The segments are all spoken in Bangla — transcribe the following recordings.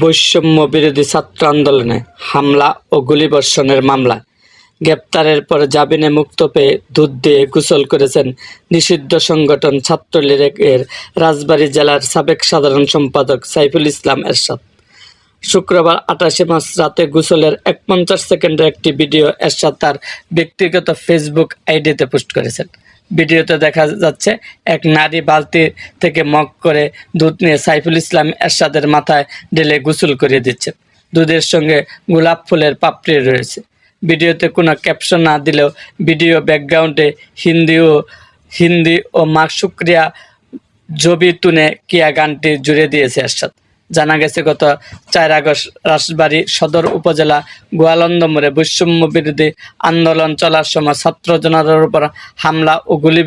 বৈষম্য বিরোধী ছাত্র আন্দোলনে হামলা ও গুলিবর্ষণের মামলা। গ্রেপ্তারের পর জামিনে মুক্ত পেয়ে দুধ দিয়ে গোসল করেছেন নিষিদ্ধ সংগঠন ছাত্রলীগের রাজবাড়ী জেলার সাবেক সাধারণ সম্পাদক সাইফুল ইসলাম এরশাদ। শুক্রবার আঠাশে মার্চ রাতে গোসলের এক পঞ্চাশ সেকেন্ডের একটি ভিডিও এরশাদ তার ব্যক্তিগত ফেসবুক আইডিতে পোস্ট করেছেন। ভিডিওতে দেখা যাচ্ছে, এক নারী বালতি থেকে মগ করে দুধ নিয়ে সাইফুল ইসলাম এরশাদের মাথায় ঢেলে গোসল করিয়ে দিচ্ছে। দুধের সঙ্গে গোলাপ ফুলের পাপড়ি রয়েছে। ভিডিওতে কোনো ক্যাপশন না দিলেও ভিডিও ব্যাকগ্রাউন্ডে হিন্দি ও হিন্দি ও মা শুক্রিয়া জবি তুনে কিয়া গানটি জুড়ে দিয়েছে এরশাদ। জানা গেছে, গত চার আগস্ট রাজবাড়ী সদর উপজেলা গোয়ালন্দ মোড়ে বৈষম্য বিরোধী আন্দোলন চলার সময় ছাত্র জনতার উপর হামলা ও গুলি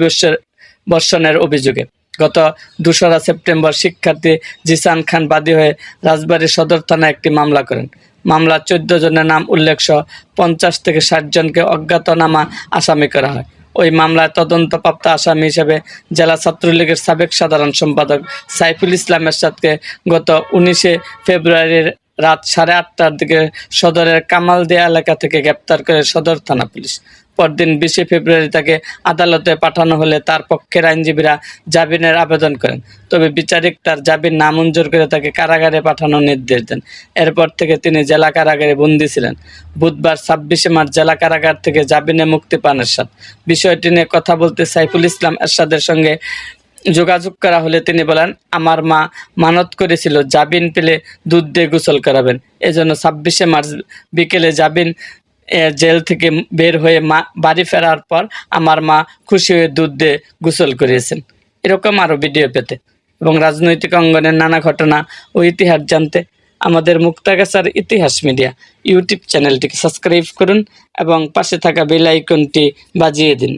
বর্ষণের অভিযোগে। গত দোসরা সেপ্টেম্বর শিক্ষার্থী জিসান খান বাদী হয়ে রাজবাড়ী সদর থানায় একটি মামলা করেন। মামলা চোদ্দ জনের নাম উল্লেখ সহ পঞ্চাশ থেকে ষাট জনকে অজ্ঞাতনামা আসামি করা হয়। ওই মামলায় তদন্তপ্রাপ্ত আসামি হিসেবে জেলা ছাত্রলীগের সাবেক সাধারণ সম্পাদক সাইফুল ইসলাম এরশাদকে গত উনিশে ফেব্রুয়ারির রাত সাড়ে আটটার দিকে সদরের কামাল দেয়া এলাকা থেকে গ্রেপ্তার করে সদর থানা পুলিশ। পরদিন বিশে ফেব্রুয়ারি তাকে আদালতে পাঠানো হলে তার পক্ষের আইনজীবীরা জামিনের আবেদন করেন। তবে বিচারিক তার জামিন নামঞ্জুর করে তাকে কারাগারে পাঠানোর নির্দেশ দেন। এরপর থেকে তিনি জেলা কারাগারে বন্দী ছিলেন। বুধবার ছাব্বিশে মার্চ জেলা কারাগার থেকে জামিনে মুক্তি পান এরশাদ। বিষয়টি নিয়ে কথা বলতে সাইফুল ইসলাম এরশাদের সঙ্গে যোগাযোগ করা হলে তিনি বলেন, আমার মা মানত করেছিল জাবিন পেলে দুধ দিয়ে গোসল করাবেন। এজন্য ছাব্বিশে মার্চ বিকেলে জাবিন জেল থেকে বের হয়ে মা, বাড়ি ফেরার পর আমার মা খুশি হয়ে দুধ দিয়ে গোসল করিয়েছেন। এরকম আরও ভিডিও পেতে। এবং রাজনৈতিক অঙ্গনের নানা ঘটনা ও ইতিহাস জানতে আমাদের মুক্তাগাছার ইতিহাস মিডিয়া ইউটিউব চ্যানেলটিকে সাবস্ক্রাইব করুন এবং পাশে থাকা বেল আইকনটি বাজিয়ে দিন।